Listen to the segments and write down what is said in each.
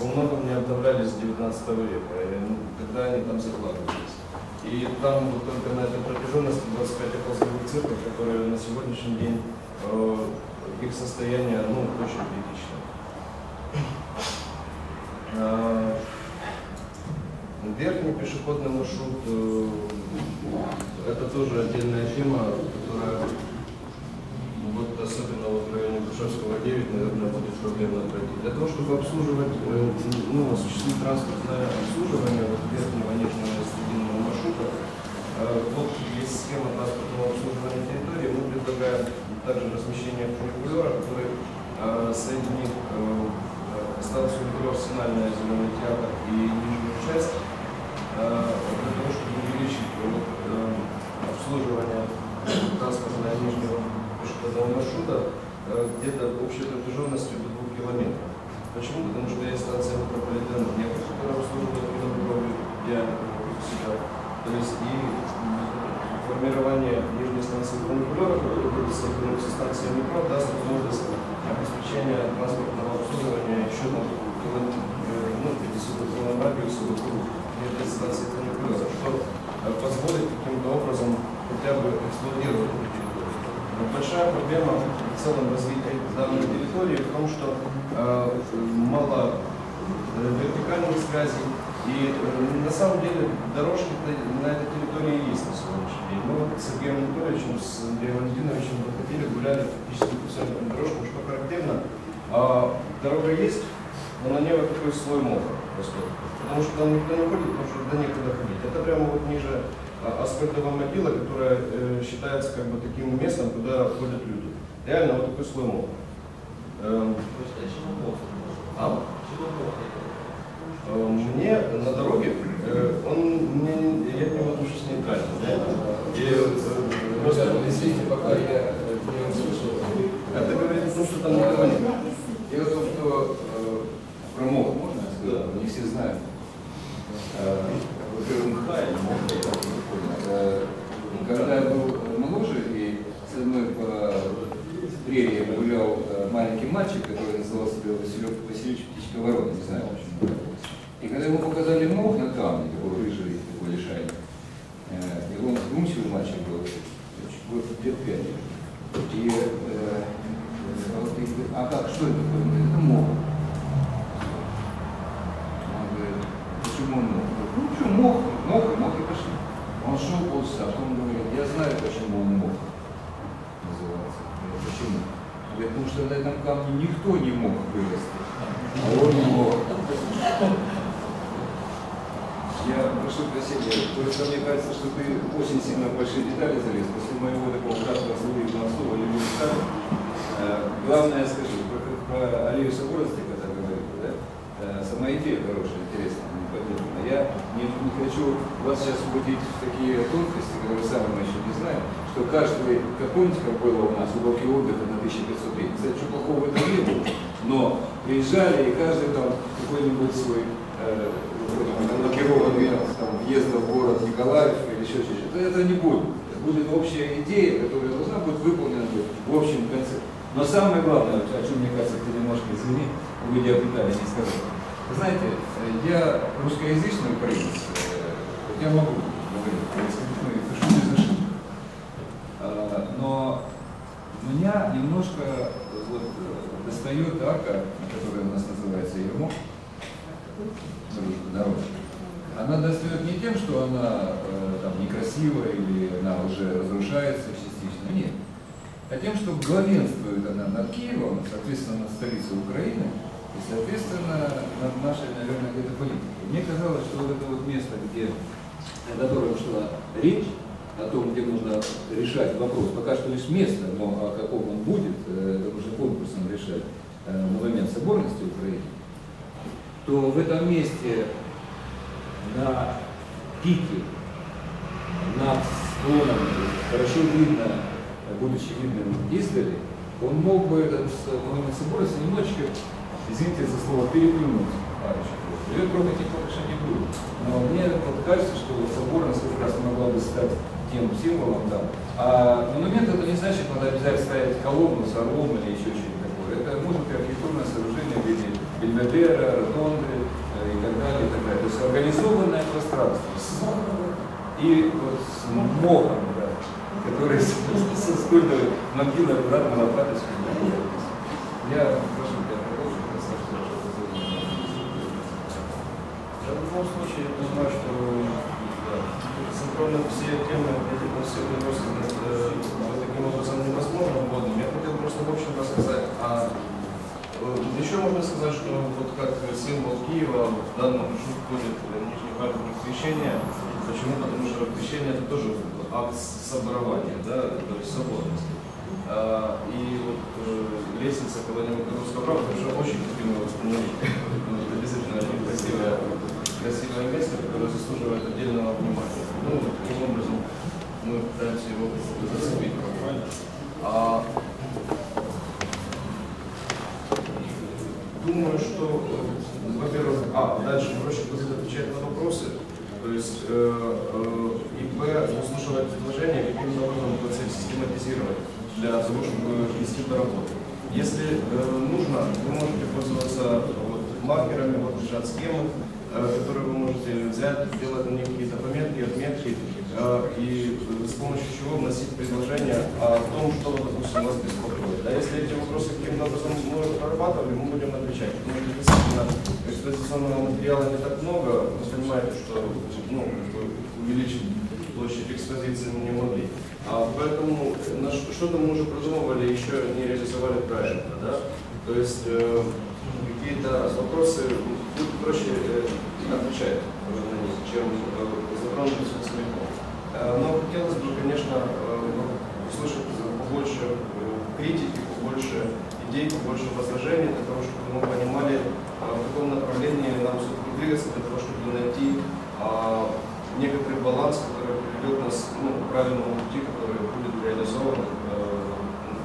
во многом не обновлялись с 19 века, ну, когда они там закладывались. И там вот только на этой протяженности 25 апостольных церквей, которые на сегодняшний день э, их состояние ну, очень критично. Э, Верхний пешеходный маршрут э, это тоже отдельная тема, которая ну, вот особенно вот в районе Душевского 9, наверное, проблемно пройти. Для того, чтобы обслуживать, э, ну, осуществить транспортное обслуживание вот, верхнего нижнего срединного маршрута, э, вот есть схема транспортного обслуживания территории, мы предлагаем также размещение фуникулера, который э, соединит станцию метро «Арсенальная», «Зеленый театр» и нижнюю часть, для того, чтобы увеличить вот, обслуживание транспортного нижнего пешеходного маршрута где-то общей протяженностью до 2 километров. Почему? Потому что есть станция метрополитена Днепр, которая обслуживает Минобровью диаметр себя. То есть и формирование нижней станции фуникулера, которая будет соединена со станцией метро, даст возможность обеспечения транспортного обслуживания еще на километр, ну, 50 радиусе вокруг этой станции фуникулера, что позволит каким-то образом хотя бы эксплуатировать большая проблема в целом развития данной территории в том, что э, мало вертикальных связей, и э, на самом деле дорожки на этой территории есть на сегодняшний день. Мы вот с Сергеем Анатольевичем, с Андреем Валентиновичем выходили, гуляли фактически по всем этим дорожкам, что характерно. А, дорога есть, но на ней вот такой слой моха растет. Потому что там никто не ходит, потому что туда некуда ходить. Это прямо вот ниже асфальтового могила, которая э, считается как бы таким местом, куда ходят люди. Реально вот такой слой моха. Эм, а? Э, Мне на дороге, э, он мне, я к нему отношусь нейтрально. Да? И, просто, Извините, пока я не услышал. это говорит о том, что там никого нет. Дело в том, что про мох можно сказать? Не все знают. Во-первых, Михаил, мох, я так не понял. Э, Когда я был моложе, и со мной по прерии гулял э, маленький мальчик, который называл себя Василек Васильевич Птичка Ворона, не знаю, почему. И когда ему показали мох на камне, такой рыжий, такой лишайник, э, и он вдумчивый мальчик был, год лет пять. И, э, вот, и говорит, а как, что это такое? Он говорит, это мох. Он говорит, почему? Он говорит, Ну что, мох, мох, и мох и пошли. Он шел полчаса, а потом говорит, я знаю, почему он мох называется. Я почему? Говорит, потому что на этом камне никто не мог вырасти, а он мог. Я прошу прощения, просто мне кажется, что ты очень сильно в большие детали залез после моего такого краткого слова слова детали. Э, Главное скажи, про, про говорил, да? Сама идея хорошая, интересная, не поддержана. Я не, не хочу вас сейчас вводить в такие тонкости, которые сами мы еще не знаем, что каждый, как помните, как было у нас, уголки отдыха на 1500 дней. Кстати, что плохого в этом не было, но приезжали и каждый там какой-нибудь свой э, блокированный там, въезда в город Николаев или еще что-то. Это не будет. Будет общая идея, которая должна быть выполнена в общем конце. Но самое главное, о чем, мне кажется, ты немножко, извини, уйдя в детали, не сказал. Знаете, я русскоязычный украинец, э, я могу говорить по-русски, ну, пишу без ошибок. А, Но меня немножко вот, э, достает арка, которая у нас называется Ермок, дорога. Она достает не тем, что она э, там некрасивая или она уже разрушается частично, нет. А тем, что главенствует она над Киевом, соответственно, над столицей Украины, и, соответственно, над нашей, наверное, где-то политикой. Мне казалось, что вот это вот место, где, о котором шла речь, о том, где нужно решать вопрос, пока что лишь место, но о каком он будет, э, это уже конкурсом решать э, на момент соборности Украины, то в этом месте на пике, над склоном, хорошо видно, будучи видным издали, он мог бы этот момент соборности немножечко, извините за слово, переплюнуть парочку. Ее трогать никто, конечно, не будет. Но мне вот кажется, что вот соборность как раз могла бы стать тем символом там. А монумент это не значит, надо обязательно ставить колонну с орлом или еще что-нибудь такое. Это может быть архитектурное сооружение в виде бельведера, ротонды э, и так далее, и так далее. То есть организованное пространство с- и вот с мохом, да, который со скульптурой могилы аккуратно лопаточкой. Я прошу тебя продолжить, расскажи, что это за Я в любом случае понимаю, что синхронно все темы, эти все вопросы э, таким образом невозможно вводным. Я хотел просто в общем рассказать. А э, еще можно сказать, что вот как символ Киева в данном маршрут входит Нижний Харьков крещение. Почему? Потому что крещение это тоже акт соборования, да, то есть соборности. А, и вот э, лестница когда-нибудь русского права, тоже очень любимая восстановить. Это действительно очень красивое, красивое место, которое заслуживает отдельного внимания. Ну, таким образом мы пытаемся его зацепить. А, думаю, что, э, во-первых, а, дальше проще будет отвечать на вопросы. То есть э, э, ИП выслушивает предложения, каким образом процесс систематизировать для того, чтобы вести до работы. Если э, нужно, вы можете пользоваться вот, маркерами, вот лежат схемы, э, которые вы можете взять, сделать на них какие-то пометки, отметки, э, и э, с помощью чего вносить предложения о том, что, допустим, вас беспокоит. Да, если эти вопросы каким-то образом мы прорабатывали, мы будем отвечать. Потому что действительно экспозиционного материала не так много, вы понимаете, что ну, увеличить площадь экспозиции мы не могли. А поэтому что-то мы уже продумывали, еще не реализовали правильно. Да? То есть э, какие-то вопросы проще э, отвечать чем э, затронуть их целиком. Э, Но хотелось бы, конечно, услышать побольше критики, побольше идей, побольше возражений, для того, чтобы мы понимали, э, в каком направлении нам все-таки двигаться, для того, чтобы найти а, некоторый баланс, который приведет нас ну, к правильному пути, который будет реализован э,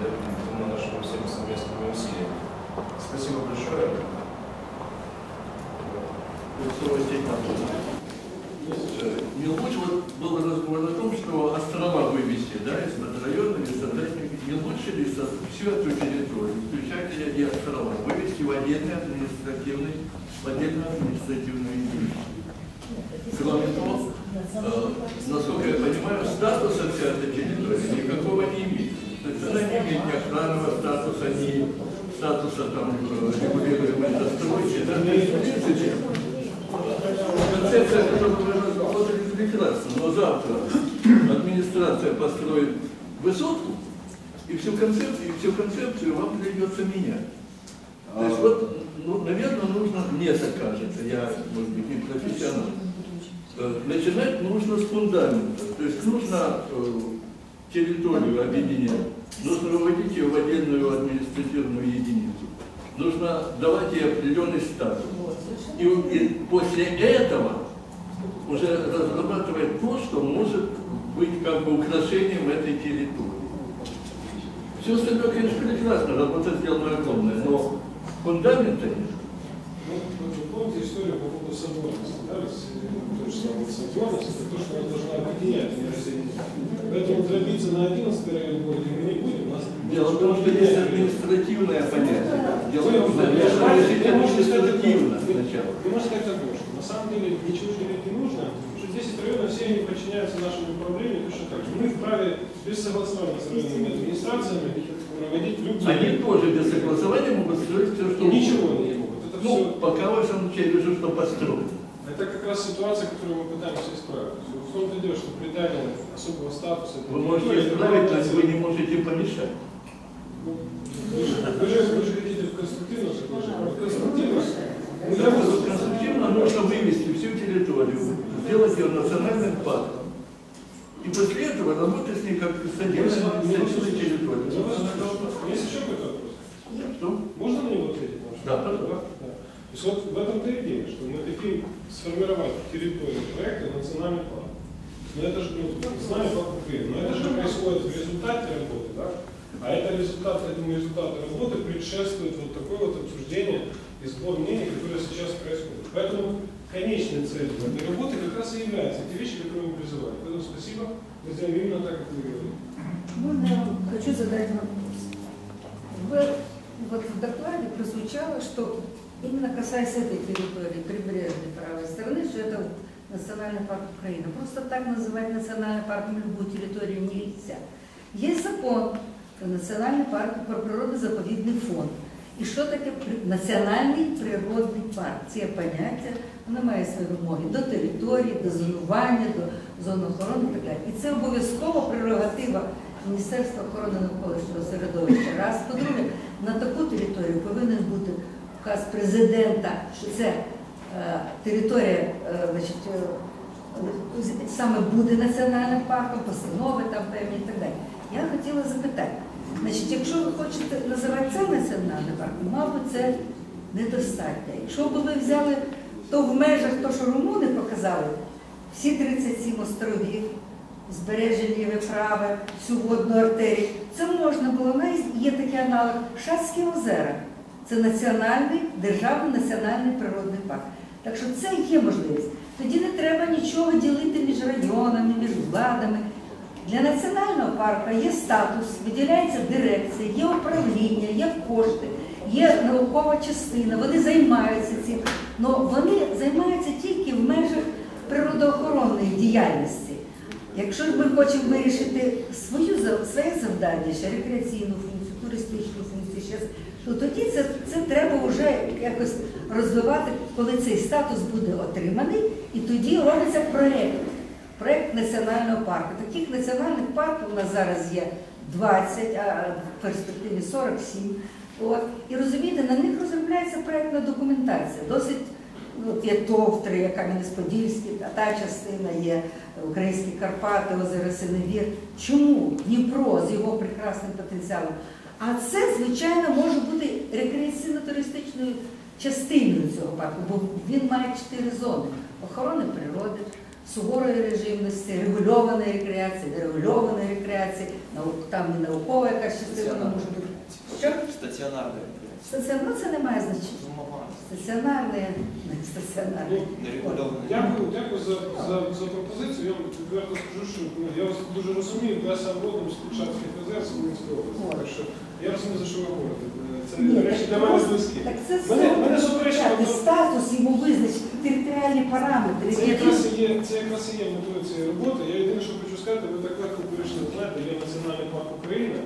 я думаю, нашими всеми совместными усилиями. Спасибо большое. Лучше, вот был разговор о том, что острова вывести, да, из района, из задания, не лучше ли всю эту территорию, включая и острова, вывести в отдельный административный, в отдельную административную единицу. Кроме того, э, насколько я понимаю, статуса вся эта территория никакого не имеет. То есть она не имеет ни охранного статуса, ни статуса там э, регулируемой застройки, да, есть, в принципе, Концепция, которую мы разработали, прекрасна, но завтра администрация построит высотку, и всю концепцию, и всю концепцию вам придется менять. То есть вот, ну, наверное, нужно, мне так кажется, я, может быть, не профессионал, э, начинать нужно с фундамента. То есть нужно э, территорию объединять, нужно выводить ее в отдельную административную единицу, нужно давать ей определенный статус. И, и после этого уже разрабатывать то, что может быть как бы украшением этой территории. Все остальное, конечно, прекрасно, работа сделана огромная, но фундамента нет. Ну, помните историю по поводу соборности, да? То же самое соборность, это то, что она должна объединять, не. Поэтому дробиться на 11 район мы не будем. Нас Дело в том, что есть административное понятие. Дело в том, что Решить сказать, сначала. Вы можете сказать такое, что на самом деле ничего делать не нужно, что 10 районов все они подчиняются нашему управлению точно так же. Мы вправе без согласования с районными администрациями проводить любые... Они тоже без согласования могут строить все, что Ничего не могут. Это Ну, все пока во всяком случае вижу, что построено. Это как раз ситуация, которую мы пытаемся исправить. В том-то дело, что придание особого статуса... Вы можете исправить, но вы не можете помешать. Вы же, вы же, вы же хотите в конструктивном соглашении. Вот конструктивно... Вот, конструктивно нужно вывести всю территорию, сделать ее национальным парком. И после этого работать с ней как с отдельной территорией. Есть еще какой-то вопрос? Что? Можно на него ответить? Да, пожалуйста. Да. То есть вот в этом-то и дело, что мы хотим сформировать территорию проекта национальный план. Но это же, ну, знаем, как мы но это же происходит в результате работы, да? А это результат, этому результату работы предшествует вот такое вот обсуждение и сбор мнений, которое сейчас происходит. Поэтому конечной целью этой работы как раз и являются те вещи, которые мы призываем. Поэтому спасибо, мы сделаем именно так, как вы говорили. Можно я хочу задать вопрос? В, вот в докладе прозвучало, что Именно касаясь этой территории, прибрежной правой стороны, что это национальный парк Украины. Просто так называть национальным парком любую территорию нельзя. Есть закон национальный парк, про природно-заповідний фонд. І що таке національний природний парк? Це поняття, воно має свої вимоги до території, до зонування, до зон охорони і так далі. І це обов'язково прерогатива Міністерства охорони навколишнього середовища. Раз, по-друге, на таку територію повинен бути указ президента, що це е, територія е, значить, е, саме буде національним парком, постанови там певні і так далі. Я хотіла запитати, значить, якщо ви хочете називати це національним парком, мабуть, це недостатньо. Якщо б ви взяли то в межах, то, що румуни показали, всі 37 островів, збережені виправи, всю водну артерію, це можна було. Нас є такий аналог Шацькі озера. Це національний, державний національний природний парк. Так що це є можливість. Тоді не треба нічого ділити між районами, між владами. Для національного парку є статус, виділяється дирекція, є управління, є кошти, є наукова частина, вони займаються цим. Але вони займаються тільки в межах природоохоронної діяльності. Якщо ми хочемо вирішити свою, своє завдання, ще рекреаційну функцію, туристичну функцію, ще, то тоді це, це треба вже якось розвивати, коли цей статус буде отриманий, і тоді робиться проєкт. Проєкт національного парку. Таких національних парків у нас зараз є 20, а в перспективі 47. От. І розумієте, на них розробляється проєктна документація. Досить ну, от є Товтри, є Кам'янець-Подільський, а та частина є Українські Карпати, озеро Синевір. Чому Дніпро з його прекрасним потенціалом? А це, звичайно, може бути рекреаційно-туристичною частиною цього парку, бо він має чотири зони: охорони природи, суворої режимності, регульованої рекреації, дерегульованої рекреації, наук- там і наукова якась частина може бути. Що? Стаціонарний. Стаціонар, ну це не має значення. Ну. Стаціонарне, не стаціонарне. Дякую, дякую за, за, за пропозицію. Я вам відверто скажу, що ну, я вас дуже розумію, бо я сам родом з Кучанських озер, з Хмельницької області. Так що я розумію, за що ви говорите. Це Ні, речі так для мене близькі. Так це Мене, мене одно- статус йому визначити, територіальні параметри. Це якраз і є, це якраз і є метою цієї роботи. Я єдине, що хочу сказати, ви так легко перейшли, знаєте, є Національний парк України,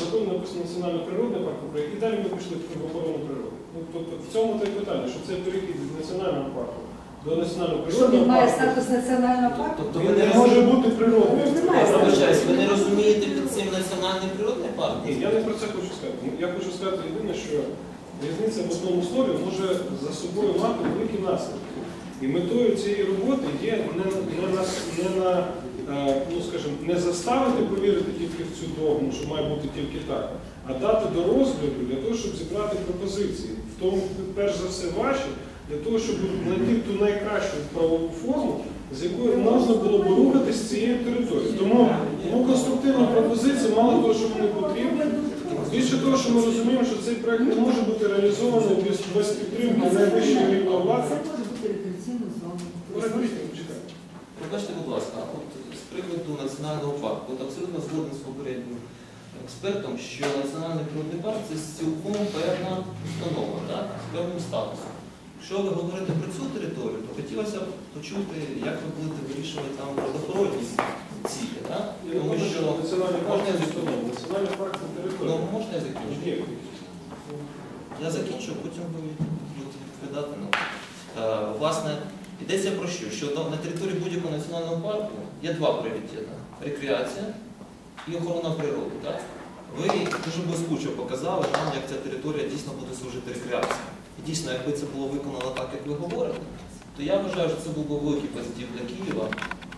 а потім написано Національний природний парк України, і далі ми пішли в охорону природи. Ну, тобто в цьому те питання, що це перехід від національного парку до національного Що природного він має парку. статус національного парку? Тобто Він ви не не може розумієте, бути природним. Статусу. вибачаюсь, ви не розумієте під цим національний природний парк? Ні, я не про це хочу сказати. Я хочу сказати єдине, що різниця в одному слові може за собою мати великі наслідки. І метою цієї роботи є не, не, на, не, на, е, ну, скажімо, не заставити повірити тільки в цю догму, що має бути тільки так, а дати до розгляду для того, щоб зібрати пропозиції, в тому, перш за все, ваші, для того, щоб знайти ту найкращу правову форму, з якою можна було б рухатись з цією територією. Тому, тому конструктивна пропозиція, мало того, що вони потрібні, більше того, що ми розуміємо, що цей проект не може бути реалізований без, без підтримки найвищого рівня влади. Це може бути рекреаційна зона. Говоріть. Пробачте, будь ласка, от з приводу національного парку, от абсолютно згоден з попереднім експертом, що національний природний парк це цілком певна установа, так? з певним статусом. Якщо ви говорите про цю територію, то хотілося б почути, як ви будете вирішувати там природоохоронні цілі? Я Тому що парк можна я закінчу? Ну, можна я закінчу? Я закінчу, потім ви будете відповідати. Ну, е, власне, йдеться про що? Що на- на території будь-якого національного парку є два пріоритети – рекреація і охорона природи. Так? Ви дуже блискуче показали нам, як ця територія дійсно буде служити рекреації. І дійсно, якби це було виконано так, як ви говорите, то я вважаю, що це був би великий позитив для Києва,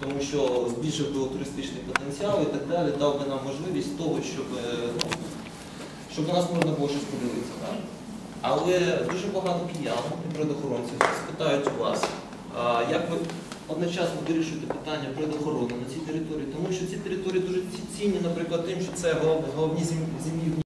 тому що збільшив би туристичний потенціал і так далі, дав би нам можливість того, щоб, е, ну, щоб на нас можна було щось подивитися. Так? Але дуже багато киян і природоохоронців спитають у вас, а, як ви одночасно вирішуєте питання природоохорони на цій території, тому що ці території дуже цінні, наприклад, тим, що це головні зимівні